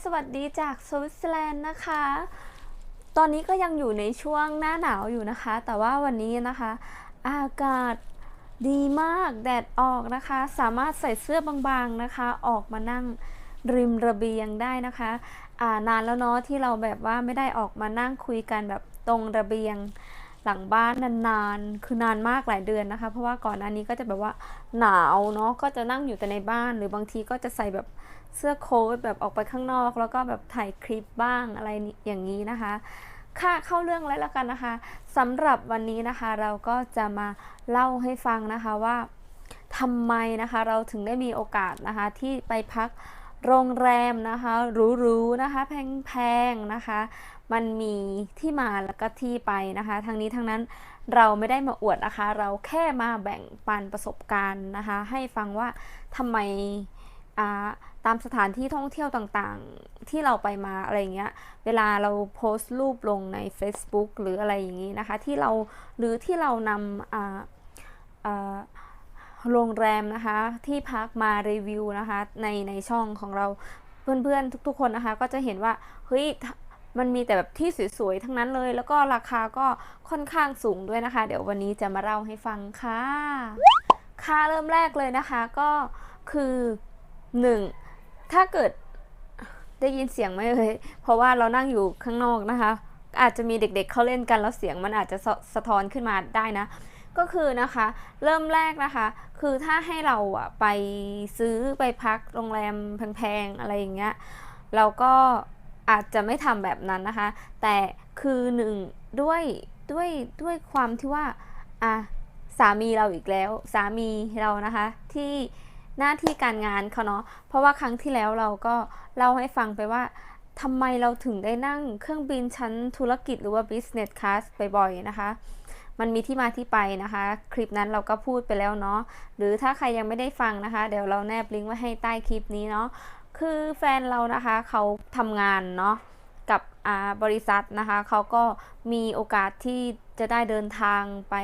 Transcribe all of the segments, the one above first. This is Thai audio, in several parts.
สวัสดีจากสวิตเซอร์แลนด์นะคะ ตอนนี้ก็ยังอยู่ในช่วงหน้าหนาวอยู่นะคะ แต่ว่าวันนี้นะคะ อากาศดีมาก แดดออกนะคะ สามารถใส่เสื้อบางๆนะคะ ออกมานั่งริมระเบียงได้นะคะานานแล้วเนาะที่เราแบบว่าไม่ได้ออกมานั่งคุยกันแบบตรงระเบียงหลังบ้านนานๆ คือนานมากหลายเดือนนะคะ เพราะว่าก่อนหน้านี้ก็จะแบบว่าหนาวเนาะ ก็จะนั่งอยู่แต่ในบ้าน หรือบางทีก็จะใส่แบบ เสื้อโค้ทแบบออกไปข้างนอก แล้วก็แบบถ่ายคลิปบ้างอะไรอย่างนี้นะคะ ค่ะเข้าเรื่องเลยแล้วกันนะคะสำหรับวันนี้นะคะ เราก็จะมาเล่าให้ฟังนะคะว่าทำไมนะคะเราถึงได้มีโอกาสนะคะที่ไปพักโรงแรมนะคะหรูๆนะคะ แพงๆนะคะ มันมีที่มาแล้วก็ที่ไปนะคะ ทั้งนี้ทั้งนั้นเราไม่ได้มาอวดนะคะ เราแค่มาแบ่งปันประสบการณ์นะคะ ให้ฟังว่าทำไมอ่า ตามสถานที่ท่องเที่ยวต่างๆ ที่เราไปมาอะไรเงี้ย เวลาเราโพสต์รูปลงใน Facebook หรืออะไรอย่างนี้นะคะ ที่เราหรือที่เรานำอ่าอ่าโรงแรมนะคะ ที่พักมารีวิวนะคะ ในในช่องของเราเพื่อนๆ ทุกๆคนนะคะ ก็จะเห็นว่าเฮ้ยมันมีแต่แบบที่สวยๆ ทั้งนั้นเลย แล้วก็ราคาก็ค่อนข้างสูงด้วยนะคะ เดี๋ยววันนี้จะมาเล่าให้ฟังค่ะ ค่าเริ่มแรกเลยนะคะก็คือหนึ่ง ถ้าเกิดได้ยินเสียงไหมเอ่ยเพราะว่าเรานั่งอยู่ข้างนอกนะคะ อาจจะมีเด็กๆเเขาเล่นกันแล้วเสียงมันอาจจะสะสะท้อนขึ้นมาได้นะ ก็คือนะคะ เริ่มแรกนะคะ คือถ้าให้เราอะไปซื้อไปพักโรงแรมแพงๆอะไรอย่างเงี้ย เราก็อาจจะไม่ทำแบบนั้นนะคะ แต่คือหนึ่งด้วยด้วยด้วยความที่ว่าอะสามีเราอีกแล้ว สามีเรานะคะที่ หน้าที่การงานเขาเนาะเพราะว่าครั้งที่แล้วเราก็เล่าให้ฟังไปว่าทำไมเราถึงได้นั่งเครื่องบินชั้นธุรกิจหรือว่า business class บ่อยๆนะคะ มันมีที่มาที่ไปนะคะ คลิปนั้นเราก็พูดไปแล้วเนาะหรือถ้าใครยังไม่ได้ฟังนะคะ เดี๋ยวเราแนบลิงก์ไว้ให้ใต้คลิปนี้เนาะคือแฟนเรานะคะเขาทำงานเนาะกับบริษัทนะคะ เขาก็มีโอกาสที่จะได้เดินทางไป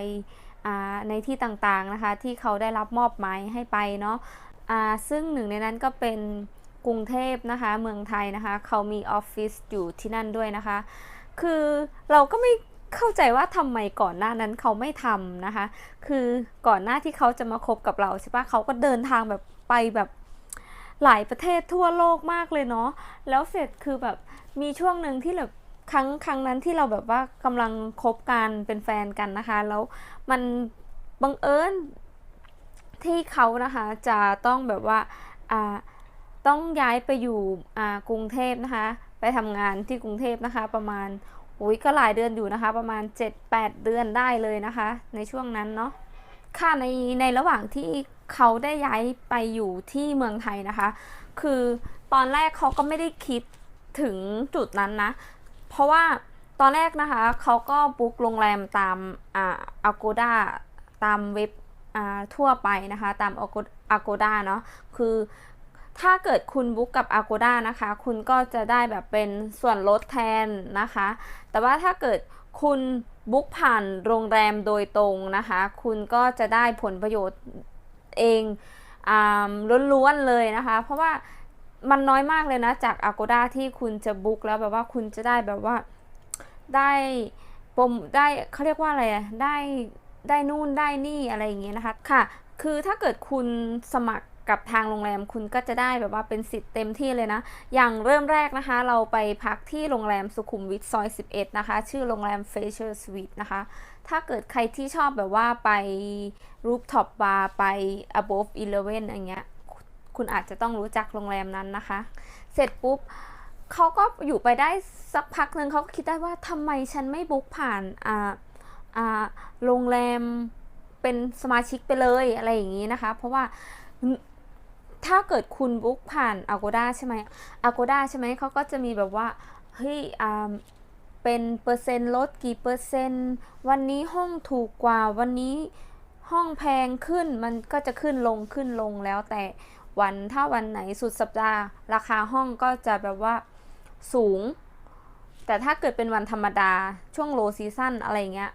ในที่ต่างๆนะคะที่เขาได้รับมอบหมายให้ไปเนาะซึ่งหนึ่งในนั้นก็เป็นกรุงเทพนะคะเมืองไทยนะคะ เขามีออฟฟิศอยู่ที่นั่นด้วยนะคะ คือเราก็ไม่เข้าใจว่าทำไมก่อนหน้านั้นเขาไม่ทำนะคะ คือก่อนหน้าที่เขาจะมาคบกับเราใช่ปะเขาก็เดินทางแบบไปแบบหลายประเทศทั่วโลกมากเลยเนาะ แล้วเสร็จคือแบบมีช่วงหนึ่งที่แบบ ครั้งครั้งนั้นที่เราแบบว่ากำลังคบกันเป็นแฟนกันนะคะ แล้วมันบังเอิญที่เขานะคะจะต้องแบบว่าอ่าต้องย้ายไปอยู่อ่ากรุงเทพนะคะ ไปทำงานที่กรุงเทพนะคะ ประมาณอุ้ยก็หลายเดือนอยู่นะคะ ประมาณ 7-8 เดือนได้เลยนะคะ ในช่วงนั้นเนาะค่ะในในระหว่างที่เขาได้ย้ายไปอยู่ที่เมืองไทยนะคะ คือตอนแรกเขาก็ไม่ได้คิดถึงจุดนั้นนะ เพราะว่าตอนแรกนะคะเขาก็บุ๊กโรงแรมตามอ่า Agoda ตามเว็บอ่าทั่วไปนะคะ ตาม Agoda เนาะคือถ้าเกิดคุณบุ๊กกับ Agoda นะคะ คุณก็จะได้แบบเป็นส่วนลดแทนนะคะ แต่ว่าถ้าเกิดคุณบุ๊กผ่านโรงแรมโดยตรงนะคะ คุณก็จะได้ผลประโยชน์เองอ่าล้วนๆเลยนะคะ เพราะว่า มันน้อยมากเลยนะจาก Agoda ที่คุณจะบุ๊กแล้วแบบว่าคุณจะได้แบบว่าได้ปมได้เขาเรียกว่าอะไรอะได้ได้นู่นได้นี่อะไรอย่างเงี้ยนะคะค่ะ คือถ้าเกิดคุณสมัครกับทางโรงแรมคุณก็จะได้แบบว่าเป็นสิทธิ์เต็มที่เลยนะ อย่างเริ่มแรกนะคะ เราไปพักที่โรงแรมสุขุมวิทซอย 11 นะคะ ชื่อโรงแรม f a c i a l Suite นะคะ ถ้าเกิดใครที่ชอบแบบว่าไป rooftop bar ไป above 11อย่างเงี้ย คุณอาจจะต้องรู้จักโรงแรมนั้นนะคะ เสร็จปุ๊บเขาก็อยู่ไปได้สักพักหนึ่งเขาก็คิดได้ว่าทำไมฉันไม่บุ๊กผ่านอ่าอ่าโรงแรมเป็นสมาชิกไปเลยอะไรอย่างนี้นะคะ เพราะว่าถ้าเกิดคุณบุ๊กผ่าน Agoda ใช่ไหม Agoda ใช่ไหมเขาก็จะมีแบบว่าเฮ้ยอ่าเป็นเปอร์เซ็นต์ลดกี่เปอร์เซ็นต์ วันนี้ห้องถูกกว่าวันนี้ห้องแพงขึ้นมันก็จะขึ้นลงขึ้นลงแล้วแต่ วัน ถ้าวันไหนสุดสัปดาห์ ราคาห้องก็จะแบบว่าสูง แต่ถ้าเกิดเป็นวันธรรมดาช่วงโลซีซั่นอะไรเงี้ย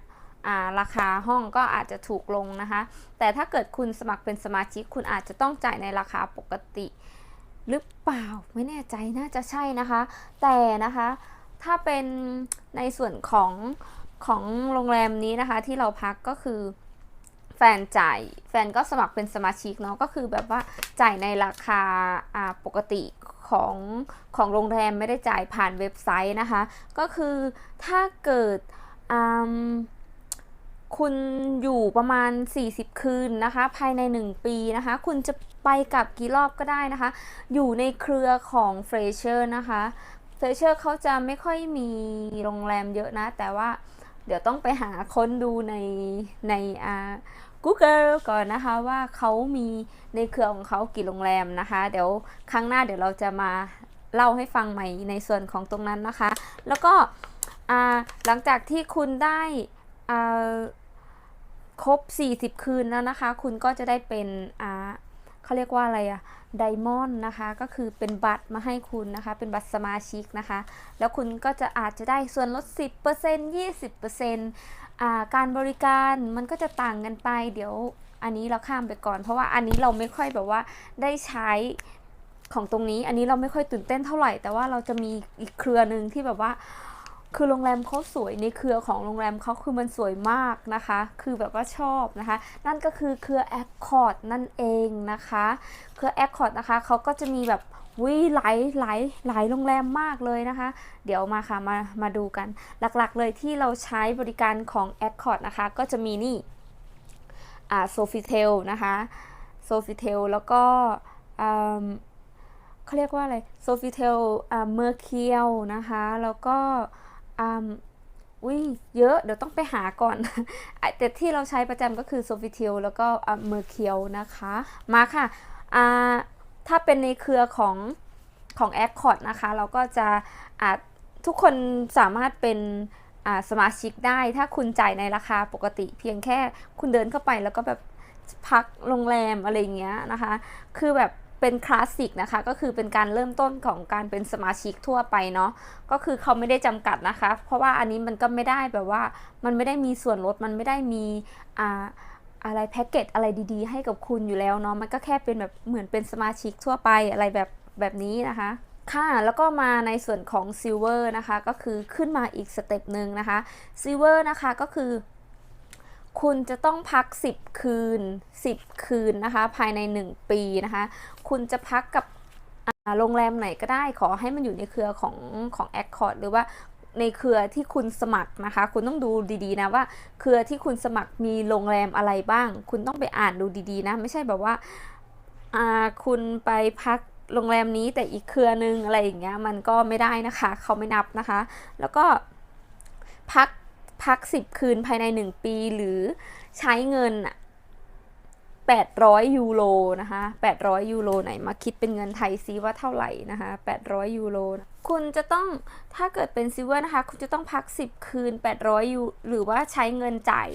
ราคาห้องก็อาจจะถูกลงนะคะ แต่ถ้าเกิดคุณสมัครเป็นสมาชิก คุณอาจจะต้องจ่ายในราคาปกติ หรือเปล่าไม่แน่ใจน่าจะใช่นะคะ แต่นะคะถ้าเป็นในส่วนของของโรงแรมนี้นะคะที่เราพักก็คือ ฟนจ่ายแฟนก็สมัครเป็นสมาชิกเนาะก็คือแบบว่าจ่ายในราคาอ่าปกติของของโรงแรมไม่ได้จ่ายผ่านเว็บไซต์นะคะ ก็คือถ้าเกิดคุณอยู่ประมาณ 40 คืนนะคะ ภายใน 1 ปีนะคะ คุณจะไปกับกี่รอบก็ได้นะคะ อยู่ในเครือของเฟรเชอร์นะคะเฟรเชอร์เขาจะไม่ค่อยมีโรงแรมเยอะนะ แต่ว่าเดี๋ยวต้องไปหาค้นดูในในอ่า Google ก่อนนะคะว่าเขามีในเครือของเขากี่โรงแรมนะคะ เดี๋ยวครั้งหน้าเดี๋ยวเราจะมาเล่าให้ฟังใหม่ในส่วนของตรงนั้นนะคะ แล้วก็หลังจากที่คุณได้ครบ 40 คืนแล้วนะคะ คุณก็จะได้เป็นเขาเรียกว่าอะไรอะไดมอนด์นะคะ ก็คือเป็นบัตรมาให้คุณนะคะ เป็นบัตรสมาชิกนะคะ แล้วคุณก็จะอาจจะได้ส่วนลด 10% 20%อ การบริการมันก็จะต่างกันไป เดี๋ยวอันนี้เราข้ามไปก่อน เพราะว่าอันนี้เราไม่ค่อยแบบว่าได้ใช้ของตรงนี้ อันนี้เราไม่ค่อยตื่นเต้นเท่าไหร่ แต่ว่าเราจะมีอีกเครือหนึ่งที่แบบว่า คือโรงแรมเขาสวยในเครือของโรงแรมเขาคือมันสวยมากนะคะ คือแบบว่าชอบนะคะ นั่นก็คือเครือ Accord นั่นเองนะคะ เครือ Accord นะคะเขาก็จะมีแบบ วิหลายหลายหลายโรงแรมมากเลยนะคะ เดี๋ยวมาค่ะมามาดูกัน หลักๆเลยที่เราใช้บริการของ Accord นะคะ ก็จะมีนี่อ่า Sofitel นะคะ Sofitel แล้วก็อืมเขาเรียกว่าอะไร Sofitel อ่า Mercure นะคะ แล้วก็อุ้ยเยอะเดี๋ยวต้องไปหาก่อน แต่ที่เราใช้ประจำก็คือ Sofitel แล้วก็อ่า Mercure นะคะ มาค่ะอ่า ถ้าเป็นในเครือของของ Accord นะคะ เราก็จะอ่าทุกคนสามารถเป็นสมาชิกได้ ถ้าคุณจ่ายในราคาปกติ เพียงแค่คุณเดินเข้าไปแล้วก็แบบพักโรงแรมอะไรอย่างเงี้ยนะคะ คือแบบเป็นคลาสสิกนะคะ ก็คือเป็นการเริ่มต้นของการเป็นสมาชิกทั่วไปเนาะ ก็คือเขาไม่ได้จำกัดนะคะ เพราะว่าอันนี้มันก็ไม่ได้แบบว่า มันไม่ได้มีส่วนลด มันไม่ได้มีอ่า อะไรแพ็กเกจอะไรดีๆ ให้กับคุณอยู่แล้วเนาะมันก็แค่เป็นแบบเหมือนเป็นสมาชิกทั่วไปอะไรแบบแบบนี้นะคะค่ะแล้วก็มาในส่วนของซิลเวอร์นะคะ ก็คือขึ้นมาอีกสเต็ปหนึ่งนะคะซิลเวอร์นะคะก็คือ คุณจะต้องพัก 10 คืน 10 คืนนะคะ ภายใน 1 ปีนะคะ คุณจะพักกับโรงแรมไหนก็ได้ขอให้มันอยู่ในเครือของของ Accord หรือว่า ในเครือที่คุณสมัครนะคะ คุณต้องดูดีๆนะว่า เครือที่คุณสมัครมีโรงแรมอะไรบ้าง คุณต้องไปอ่านดูดีๆนะ ไม่ใช่แบบว่าคุณไปพักโรงแรมนี้แต่อีกเครือนึงอะไรอย่างเงี้ยมันก็ไม่ได้นะคะ เขาไม่นับนะคะ แล้วก็พักพัก 10 คืนภายใน 1 ปีหรือใช้เงินอะ 800 ยูโรนะคะ 800 ยูโรไหนมาคิดเป็นเงินไทยซิว่าเท่าไหร่นะคะ 800 ยูโร คุณจะต้อง ถ้าเกิดเป็นซิเวอร์นะคะ คุณจะต้องพัก 10 คืน 800 ยู หรือว่าใช้เงินจ่าย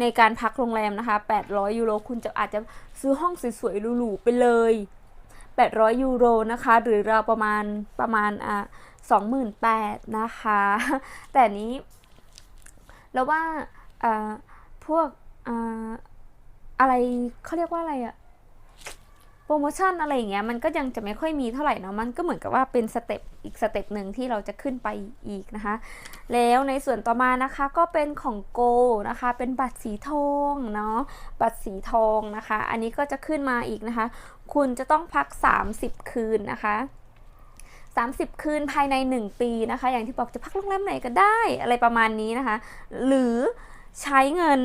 ในการพักโรงแรมนะคะ 800 ยูโร คุณจะอาจจะซื้อห้องสวยๆหรูๆไปเลย 800 ยูโรนะคะ หรือเราประมาณประมาณอะ28,000นะคะ แต่นี้ แล้วว่าอ่าพวกอ่า อะไรเขาเรียกว่าอะไรอะโปรโมชั่นอะไรอย่างเงี้ยมันก็ยังจะไม่ค่อยมีเท่าไหร่เนาะมันก็เหมือนกับว่าเป็นสเต็ปอีกสเต็ปหนึ่งที่เราจะขึ้นไปอีกนะคะ แล้วในส่วนต่อมานะคะก็เป็นของโกนะคะ เป็นบัตรสีทองเนาะบัตรสีทองนะคะ อันนี้ก็จะขึ้นมาอีกนะคะ คุณจะต้องพัก 30 คืนนะคะ30 คืนภายใน 1 ปีนะคะ อย่างที่บอกจะพักโรงแรมไหนก็ได้อะไรประมาณนี้นะคะ หรือใช้เงิน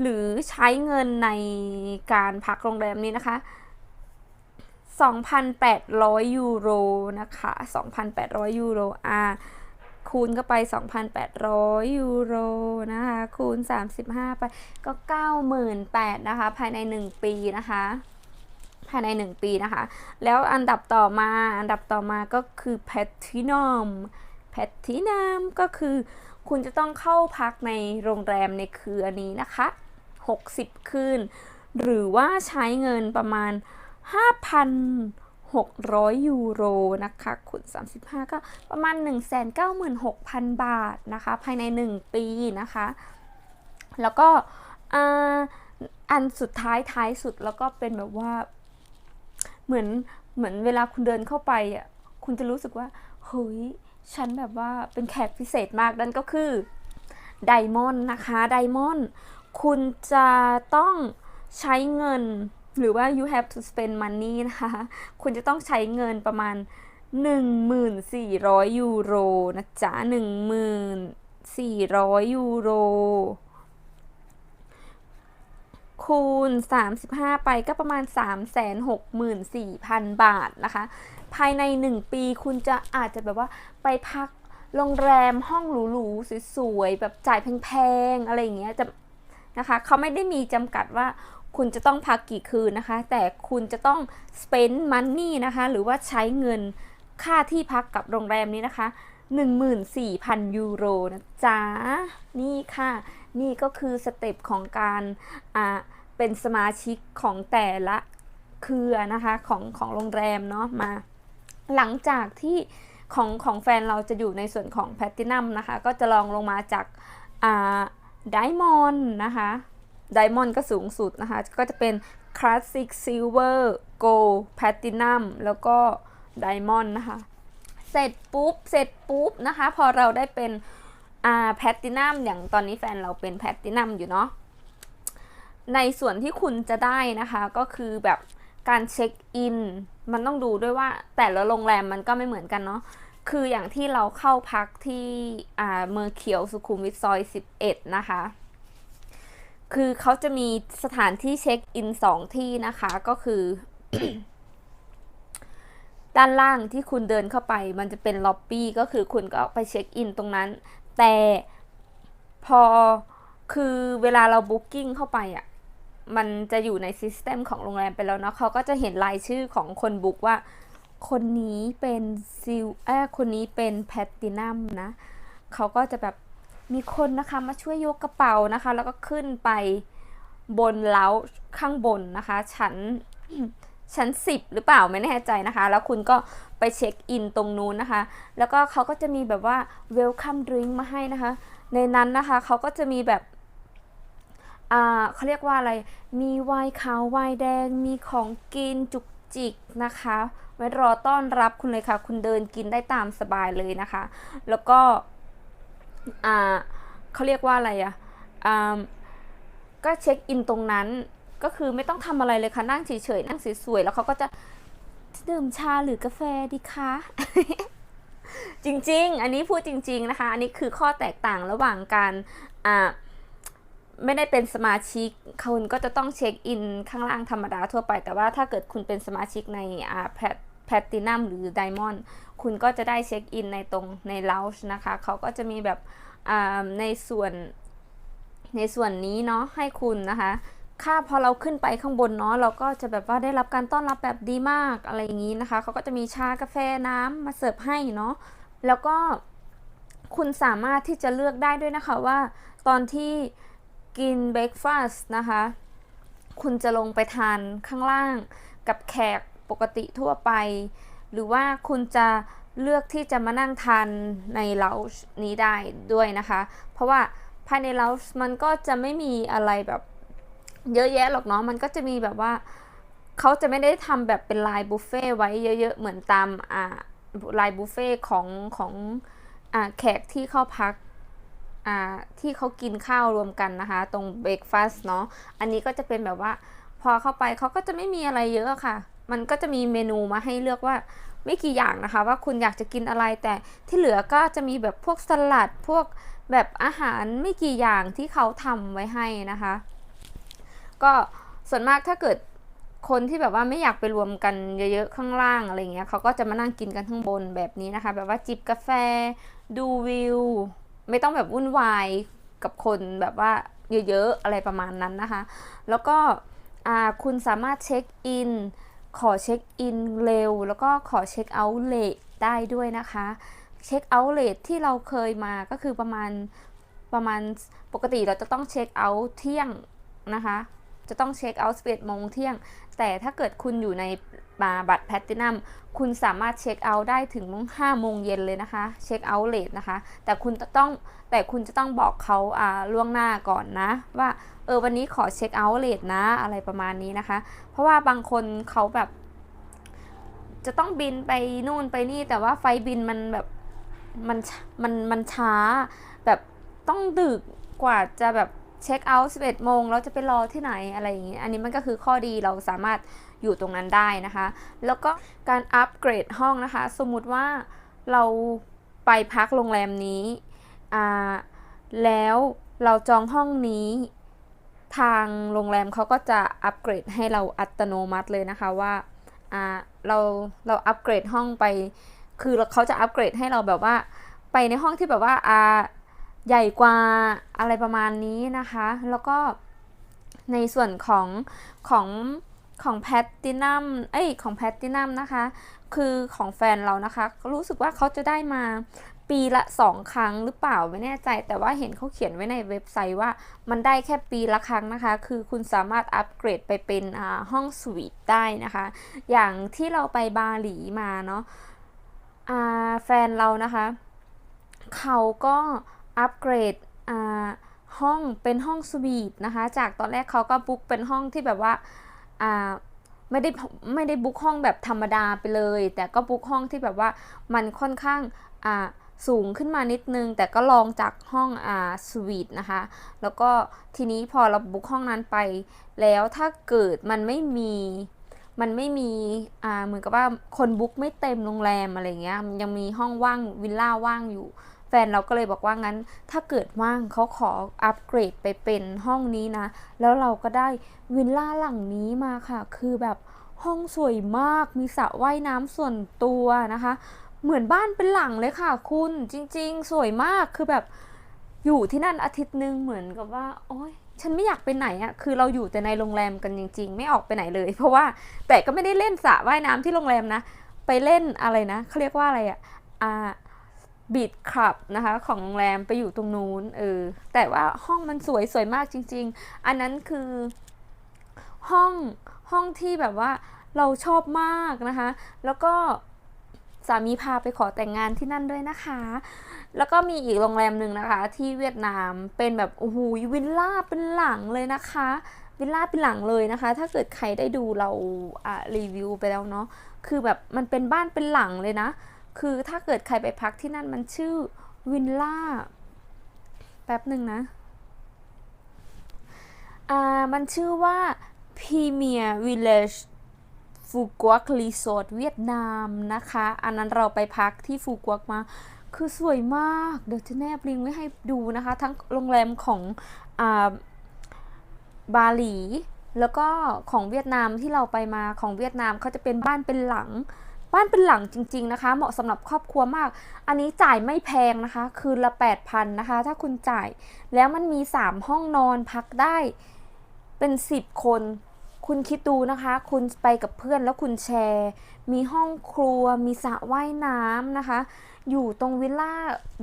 หรือใช้เงินในการพักโรงแรมนี้นะคะ 2,800 ยูโรนะคะ 2,800 ยูโรอ่าคูณเข้าไป 2,800 ยูโรนะคะ คูณ 35 ไป ก็ 98,000นะคะ ภายใน 1 ปีนะคะ ภายใน 1 ปีนะคะ แล้วอันดับต่อมา อันดับต่อมาก็คือแพททินัมแพททินัมก็คือคุณจะต้องเข้าพักในโรงแรมในเครือนี้นะคะ 60 คืน หรือว่าใช้เงินประมาณ 5,600 ยูโรนะคะคูณ35 ก็ประมาณ 196,000 บาทนะคะ ภายใน 1 ปีนะคะ แล้วก็อ,อันสุดท้ายท้ายสุดแล้วก็เป็นแบบว่า เหมือนเหมือนเวลาคุณเดินเข้าไปอะคุณจะรู้สึกว่าเฮ้ยฉันแบบว่าเป็นแขกพิเศษมากนั่นก็คือไดมอนด์นะคะไดมอนด์ คุณจะต้องใช้เงินหรือว่า you have to spend money นะคะ คุณจะต้องใช้เงินประมาณ 1,400 ยูโรนะจ๊ะ 1,400 ยูโร คูณ 35 ไปก็ประมาณ 364,000 บาทนะคะ ภายใน 1 ปีคุณจะอาจจะแบบว่าไปพักโรงแรมห้องหรูๆสวยๆ แบบจ่ายแพงๆ อะไรอย่างเงี้ยจะ นะคะเขาไม่ได้มีจำกัดว่าคุณจะต้องพักกี่คืนนะคะ แต่คุณจะต้อง spend money นะคะ หรือว่าใช้เงินค่าที่พักกับโรงแรมนี้นะคะ 14,000 ยูโรนะจ๊ะ นี่ค่ะ นี่ก็คือสเต็ปของการอ่าเป็นสมาชิกของแต่ละเครือนะคะของของโรงแรมเนาะมา หลังจากที่ของของแฟนเราจะอยู่ในส่วนของแพตตินัมนะคะ ก็จะลองลงมาจากอ่า ไดมอนด์นะคะไดมอนด์ก็สูงสุดนะคะ ก็จะเป็นคลาสสิกซิลเวอร์โกลแพตตินัมแล้วก็ไดมอนด์นะคะ เสร็จปุ๊บ เสร็จปุ๊บนะคะ พอเราได้เป็นอ่าแพตตินัมอย่างตอนนี้แฟนเราเป็นแพตตินัมอยู่เนาะในส่วนที่คุณจะได้นะคะก็คือแบบการเช็คอิน มันต้องดูด้วยว่าแต่ละโรงแรมมันก็ไม่เหมือนกันเนาะ คืออย่างที่เราเข้าพักที่อ่าเมอร์เขียวสุขุมวิทซอย11 นะคะ คือเขาจะมีสถานที่เช็คอินสองที่นะคะ ก็คือ ด้านล่างที่คุณเดินเข้าไป มันจะเป็นล็อบบี้ก็คือคุณก็ไปเช็คอินตรงนั้น แต่พอคือเวลาเราบุ๊กิ้งเข้าไปอะ่ะ มันจะอยู่ในซิสเต็มของโรงแรมไปแล้วเนาะเขาก็จะเห็นรายชื่อของคนบุ๊กว่า คนนี้เป็นซิลเออคนนี้เป็นแพตตินัมนะเขาก็จะแบบมีคนนะคะมาช่วยยกกระเป๋านะคะ แล้วก็ขึ้นไปบนเล้าข้างบนนะคะชั้นชั้น10หรือเปล่าไม่แน่ใจนะคะ แล้วคุณก็ไปเช็คอินตรงนู้นนะคะ แล้วก็เขาก็จะมีแบบว่าเวลคัมดริงมาให้นะคะ ในนั้นนะคะเขาก็จะมีแบบอ่าเขาเรียกว่าอะไร มีไวน์ขาวไวน์แดงมีของกินจุกจิกนะคะ ไว้รอต้อนรับคุณเลยค่ะ คุณเดินกินได้ตามสบายเลยนะคะ แล้วก็อ่าเขาเรียกว่าอะไรอะอ่าก็เช็คอินตรงนั้นก็คือไม่ต้องทำอะไรเลยค่ะ นั่งเฉยๆนั่งสวยๆแล้วเขาก็จะดื่มชาหรือกาแฟดีคะจริง ๆ อันนี้พูดจริง ๆนะคะ อันนี้คือข้อแตกต่างระหว่างการอ่าไม่ได้เป็นสมาชิกคุณก็จะต้องเช็คอินข้างล่างธรรมดาทั่วไป แต่ว่าถ้าเกิดคุณเป็นสมาชิกในอ่าแพท แพตตินัมหรือไดมอนด์คุณก็จะได้เช็คอินในตรงในล o ว g e นะคะ เขาก็จะมีแบบอ่าในส่วนในส่วนนี้เนาะให้คุณนะคะ ค่าพอเราขึ้นไปข้างบนเนาะเราก็จะแบบว่าได้รับการต้อนรับแบบดีมากอะไรอย่างนี้นะคะ เขาก็จะมีชากาแฟน้ำมาเสิร์ฟให้เนาะแล้วก็คุณสามารถที่จะเลือกได้ด้วยนะคะว่า ตอนที่กินเบรกฟาสต์นะคะ คุณจะลงไปทานข้างล่างกับแขก ปกติทั่วไป หรือว่าคุณจะเลือกที่จะมานั่งทานในเลาจ์นี้ได้ด้วยนะคะ เพราะว่าภายในเลาจ์มันก็จะไม่มีอะไรแบบเยอะแยะหรอกเนาะมันก็จะมีแบบว่าเขาจะไม่ได้ทำแบบเป็นลายบุฟเฟ่ไว้เยอะๆ เหมือนตามอ่าลายบุฟเฟ่ของของอ่าแขกที่เข้าพักอ่าที่เขากินข้าวรวมกันนะคะ ตรงเบรกฟาส์เนาะอันนี้ก็จะเป็นแบบว่าพอเข้าไปเขาก็จะไม่มีอะไรเยอะค่ะ มันก็จะมีเมนูมาให้เลือกว่าไม่กี่อย่างนะคะ ว่าคุณอยากจะกินอะไรแต่ที่เหลือก็จะมีแบบพวกสลัดพวกแบบอาหารไม่กี่อย่างที่เขาทำไว้ให้นะคะ ก็ส่วนมากถ้าเกิดคนที่แบบว่าไม่อยากไปรวมกันเยอะๆข้างล่างอะไรเงี้ยเขาก็จะมานั่งกินกันข้างบนแบบนี้นะคะ แบบว่าจิบกาแฟ ดูวิว ไม่ต้องแบบวุ่นวายกับคนแบบว่าเยอะๆอะไรประมาณนั้นนะคะ แล้วก็คุณสามารถเช็คอิน ขอเช็คอินเร็ว แล้วก็ขอเช็คเอาท์เลทได้ด้วยนะคะเช็คเอาท์เลทที่เราเคยมาก็คือประมาณประมาณปกติเราจะต้องเช็คเอาท์เที่ยงนะคะ จะต้องเช็คเอาท์11โมงเที่ยง แต่ถ้าเกิดคุณอยู่ในมาบัตรแพตตินัมคุณสามารถเช็คเอาท์ได้ถึง5โมงเย็นเลยนะคะ เช็คเอาท์เลทนะคะ แต่คุณจะต้องแต่คุณจะต้องบอกเขาอ่าล่วงหน้าก่อนนะ ว่าเออวันนี้ขอเช็คเอาท์เลทนะอะไรประมาณนี้นะคะ เพราะว่าบางคนเขาแบบ จะต้องบินไปนู่นไปนี่ แต่ว่าไฟบินมันแบบมันมันมันช้า แบบต้องดึกกว่าจะแบบ เช็คเอาท์11โมงแล้วจะไปรอที่ไหนอะไรอย่างงี้อันนี้มันก็คือข้อดีเราสามารถอยู่ตรงนั้นได้นะคะ แล้วก็การอัปเกรดห้องนะคะ สมมุติว่าเราไปพักโรงแรมนี้อ่าแล้วเราจองห้องนี้ทางโรงแรมเขาก็จะอัปเกรดให้เราอัตโนมัติเลยนะคะว่าอ่าเราเราอัปเกรดห้องไป คือเขาจะอัปเกรดให้เราแบบว่า ไปในห้องที่แบบว่าอ่า ใหญ่กว่าอะไรประมาณนี้นะคะ แล้วก็ในส่วนของของของแพตตินัม เอ้ย ของแพตตินัมนะคะ คือของแฟนเรานะคะ รู้สึกว่าเขาจะได้มาปีละสองครั้งหรือเปล่าไม่แน่ใจ แต่ว่าเห็นเขาเขียนไว้ในเว็บไซต์ว่ามันได้แค่ปีละครั้งนะคะ คือคุณสามารถอัปเกรดไปเป็นห้องสวีทได้นะคะ อย่างที่เราไปบาหลีมาเนาะแฟนเรานะคะ เขาก็ อัปเกรดอ่าห้องเป็นห้องสวีทนะคะ จากตอนแรกเขาก็บุ๊กเป็นห้องที่แบบว่าอ่าไม่ได้ไม่ได้บุ๊กห้องแบบธรรมดาไปเลย แต่ก็บุ๊กห้องที่แบบว่ามันค่อนข้างอ่าสูงขึ้นมานิดนึง แต่ก็ลองจากห้องอ่าสวีทนะคะ แล้วก็ทีนี้พอเราบุ๊กห้องนั้นไป แล้วถ้าเกิดมันไม่มีมันไม่มีอ่าเหมือนกับว่าคนบุ๊กไม่เต็มโรงแรมอะไรเงี้ยมันยังมีห้องว่างวิลล่าว่างอยู่ แฟนเราก็เลยบอกว่างั้น ถ้าเกิดว่างเขาขออัปเกรดไปเป็นห้องนี้นะ แล้วเราก็ได้วิลล่าหลังนี้มาค่ะ คือแบบห้องสวยมาก มีสระว่ายน้ำส่วนตัวนะคะ เหมือนบ้านเป็นหลังเลยค่ะ คุณจริง ๆ สวยมาก คือแบบอยู่ที่นั่นอาทิตย์หนึ่งเหมือนกับว่า โอ๊ยฉันไม่อยากไปไหนอะคือเราอยู่แต่ในโรงแรมกันจริง ๆ ไม่ออกไปไหนเลย เพราะว่าแต่ก็ไม่ได้เล่นสระว่ายน้ำที่โรงแรมนะ ไปเล่นอะไรนะเขาเรียกว่าอะไรอะอ่า บีดคลับนะคะของโรงแรมไปอยู่ตรงนู้นเออแต่ว่าห้องมันสวยสวยมากจริง ๆ อันนั้นคือห้องห้องที่แบบว่าเราชอบมากนะคะ แล้วก็สามีพาไปขอแต่งงานที่นั่นด้วยนะคะ แล้วก็มีอีกโรงแรมหนึ่งนะคะ ที่เวียดนามเป็นแบบโอ้โหวิลล่าเป็นหลังเลยนะคะ วิลล่าเป็นหลังเลยนะคะ ถ้าเกิดใครได้ดูเราอะรีวิวไปแล้วเนาะคือแบบมันเป็นบ้านเป็นหลังเลยนะ คือถ้าเกิดใครไปพักที่นั่นมันชื่อวิลล่าแป๊บหนึ่งนะอ่ามันชื่อว่า Premier Village ฟูกวกรีสอร์ทเวียดนามนะคะ อันนั้นเราไปพักที่ฟูกวกมา คือสวยมาก เดี๋ยวจะแนบลิงก์ไว้ให้ดูนะคะ ทั้งโรงแรมของอ่าบาหลี แล้วก็ของเวียดนามที่เราไปมาของเวียดนามเขาจะเป็นบ้านเป็นหลัง บ้านเป็นหลังจริง ๆนะคะ เหมาะสำหรับครอบครัวมาก อันนี้จ่ายไม่แพงนะคะ คืนละ 8,000นะคะ ถ้าคุณจ่าย แล้วมันมี 3 ห้องนอนพักได้เป็น 10 คน คุณคิดดูนะคะ คุณไปกับเพื่อนแล้วคุณแชร์ มีห้องครัว มีสระว่ายน้ำนะคะ อยู่ตรงวิลล่า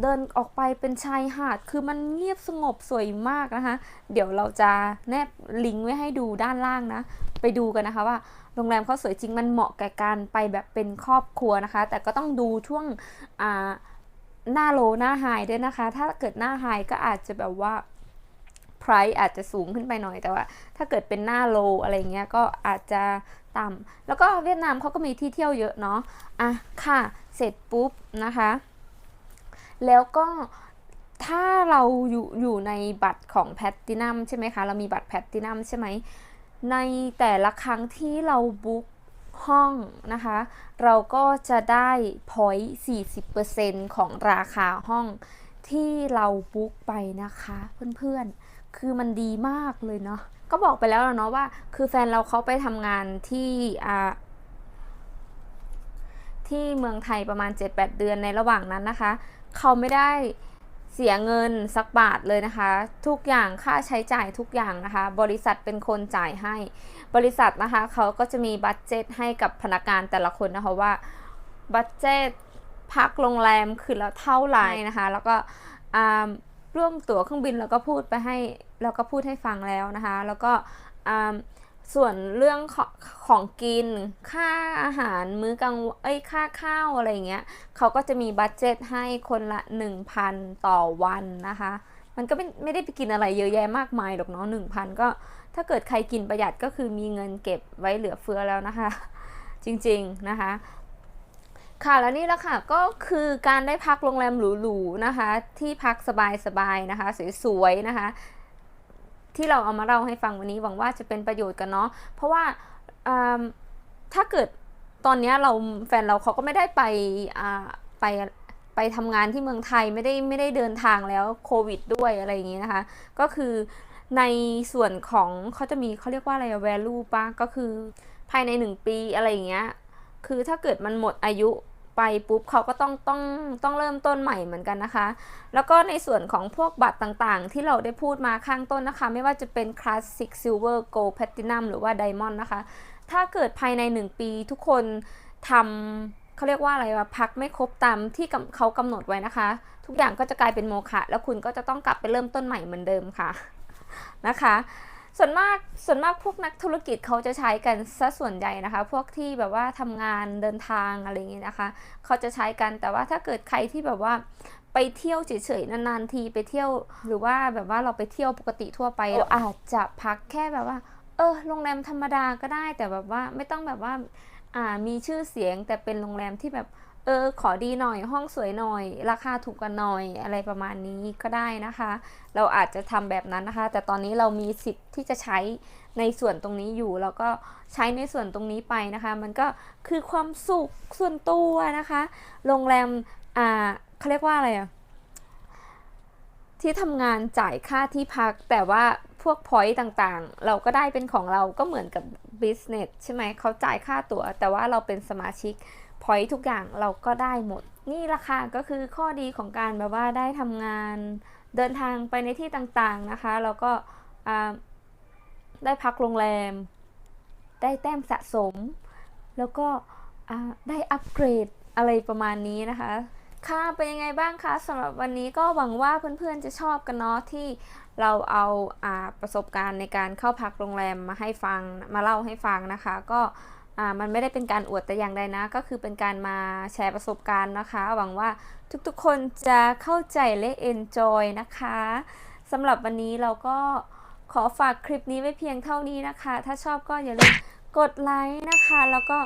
เดินออกไปเป็นชายหาด คือมันเงียบสงบสวยมากนะคะ เดี๋ยวเราจะแนบลิงก์ไว้ให้ดูด้านล่างนะ ไปดูกันนะคะว่าโรงแรมเขาสวยจริงมันเหมาะกับการไปแบบเป็นครอบครัวนะคะ แต่ก็ต้องดูช่วงอ่าหน้าโลหน้าไฮด้วยนะคะ ถ้าเกิดหน้าไฮก็อาจจะแบบว่า price อาจจะสูงขึ้นไปหน่อยแต่ว่า ถ้าเกิดเป็นหน้าโลอะไรเงี้ยก็อาจจะ ต่ำแล้วก็เวียดนามเขาก็มีที่เที่ยวเยอะเนาะอะค่ะ เสร็จปุ๊บนะคะ แล้วก็ถ้าเราอยู่อยู่ในบัตรของแพตตินัมใช่ไหมคะ เรามีบัตรแพตตินัมใช่ไหม ในแต่ละครั้งที่เราบุ๊กห้องนะคะ เราก็จะได้พอยต์40%ของราคาห้องที่เราบุ๊กไปนะคะ เพื่อนๆ คือมันดีมากเลยเนาะ ก็บอกไปแล้วเนาะว่า คือแฟนเราเขาไปทำงานที่อ่าที่เมืองไทยประมาณ 7-8 เดือนในระหว่างนั้นนะคะ เขาไม่ได้เสียเงินสักบาทเลยนะคะ ทุกอย่างค่าใช้จ่ายทุกอย่างนะคะ บริษัทเป็นคนจ่ายให้ บริษัทนะคะเขาก็จะมีบัตเจตให้กับพนักงานแต่ละคนนะคะว่าบัตเจตพักโรงแรมคือละเท่าไหร่นะคะ แล้วก็ร่วมตั๋วเครื่องบินเราก็พูดไปให้ เราก็พูดให้ฟังแล้วนะคะ แล้วก็ส่วนเรื่องของของกินค่าอาหารมื้อกลางเอ้ยค่าข้าวอะไรเงี้ยเขาก็จะมีบัตเจตให้คนละ 1,000 ต่อวันนะคะ มันก็ไม่ไม่ได้ไปกินอะไรเยอะแยะมากมายหรอกเนาะ1,000ก็ถ้าเกิดใครกินประหยัดก็คือมีเงินเก็บไว้เหลือเฟือแล้วนะคะ จริงๆนะคะ ค่ะแล้วนี่ละค่ะก็คือการได้พักโรงแรมหรูๆนะคะ ที่พักสบายๆนะคะ สวยๆนะคะ ที่เราเอามาเล่าให้ฟังวันนี้หวังว่าจะเป็นประโยชน์กันเนาะเพราะว่าถ้าเกิดตอนนี้เราแฟนเราเขาก็ไม่ได้ไปไปไปทำงานที่เมืองไทยไม่ได้ไม่ได้เดินทางแล้วโควิดด้วยอะไรอย่างงี้นะคะ ก็คือในส่วนของเขาจะมีเขาเรียกว่าอะไร value ปะก็คือภายในหนึ่งปีอะไรอย่างเงี้ยคือถ้าเกิดมันหมดอายุ ไปปุ๊บเขาก็ต้องต้องต้องเริ่มต้นใหม่เหมือนกันนะคะ แล้วก็ในส่วนของพวกบัตรต่างๆ ที่เราได้พูดมาข้างต้นนะคะ ไม่ว่าจะเป็น Classic Silver Gold Platinum หรือว่า Diamond นะคะ ถ้าเกิดภายใน 1 ปีทุกคนทำเขาเรียกว่าอะไรวะพักไม่ครบตามที่เขากำหนดไว้นะคะ ทุกอย่างก็จะกลายเป็นโมฆะแล้วคุณก็จะต้องกลับไปเริ่มต้นใหม่เหมือนเดิมค่ะนะคะ ส่วนมากส่วนมากพวกนักธุรกิจเขาจะใช้กันซะส่วนใหญ่นะคะ พวกที่แบบว่าทำงานเดินทางอะไรอย่างเงี้ยนะคะเขาจะใช้กันแต่ว่าถ้าเกิดใครที่แบบว่าไปเที่ยวเฉยๆนานๆทีไปเที่ยว หรือว่าแบบว่าเราไปเที่ยวปกติทั่วไปเราอาจจะพักแค่แบบว่า เออโรงแรมธรรมดาก็ได้แต่แบบว่าไม่ต้องแบบว่าอ่ามีชื่อเสียงแต่เป็นโรงแรมที่แบบ เออขอดีหน่อยห้องสวยหน่อย ราคาถูกกันหน่อยอะไรประมาณนี้ก็ได้นะคะ เราอาจจะทำแบบนั้นนะคะ แต่ตอนนี้เรามีสิทธิ์ที่จะใช้ในส่วนตรงนี้อยู่ แล้วก็ใช้ในส่วนตรงนี้ไปนะคะ มันก็คือความสุขส่วนตัวนะคะ โรงแรมอ่าเขาเรียกว่าอะไรอะที่ทำงานจ่ายค่าที่พักแต่ว่าพวกพอยต์ต่างๆ เราก็ได้เป็นของเราก็เหมือนกับ business ใช่ไหมเขาจ่ายค่าตั๋วแต่ว่าเราเป็นสมาชิก พอยทุกอย่างเราก็ได้หมด นี่ละค่ะก็คือข้อดีของการแบบว่าได้ทำงานเดินทางไปในที่ต่างๆนะคะ แล้วก็ได้พักโรงแรม ได้แต้มสะสม แล้วก็ได้อัปเกรดอะไรประมาณนี้นะคะค่ะเป็นยังไงบ้างคะสำหรับวันนี้ก็หวังว่าเพื่อนๆจะชอบกันเนาะที่เราเอาอาประสบการณ์ในการเข้าพักโรงแรมมาให้ฟังมาเล่าให้ฟังนะคะ ก็ อ่ามันไม่ได้เป็นการอวดแต่อย่างใดนะ ก็คือเป็นการมาแชร์ประสบการณ์นะคะ หวังว่าทุกๆคนจะเข้าใจและ enjoy นะคะสำหรับวันนี้เราก็ขอฝากคลิปนี้ไว้เพียงเท่านี้นะคะ ถ้าชอบก็อย่าลืมกดไลค์นะคะ แล้วก็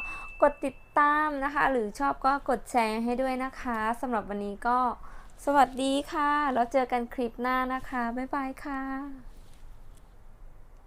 กดติดตามนะคะ หรือชอบก็กดแชร์ให้ด้วยนะคะสำหรับวันนี้ก็สวัสดีค่ะ แล้วเจอกันคลิปหน้านะคะ บ๊ายบายค่ะ